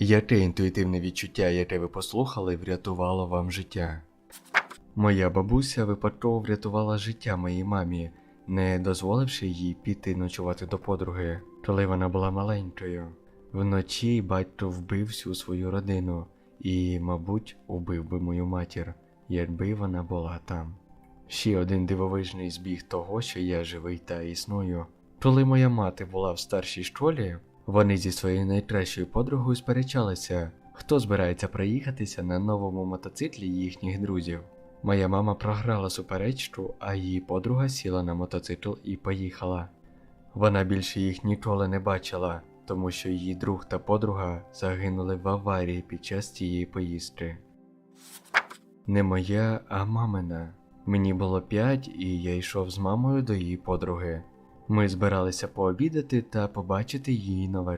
Яке інтуїтивне відчуття, яке ви послухали, врятувало вам життя? Моя бабуся випадково врятувала життя моїй мамі, не дозволивши їй піти ночувати до подруги, коли вона була маленькою. Вночі батько вбив всю свою родину і, мабуть, убив би мою матір, якби вона була там. Ще один дивовижний збіг того, що я живий та існую. Коли моя мати була в старшій школі, вони зі своєю найкращою подругою сперечалися, хто збирається проїхатися на новому мотоциклі їхніх друзів. Моя мама програла суперечку, а її подруга сіла на мотоцикл і поїхала. Вона більше їх ніколи не бачила, тому що її друг та подруга загинули в аварії під час цієї поїздки. Не моя, а мамина. Мені було 5, і я йшов з мамою до її подруги. Ми збиралися пообідати та побачити її нове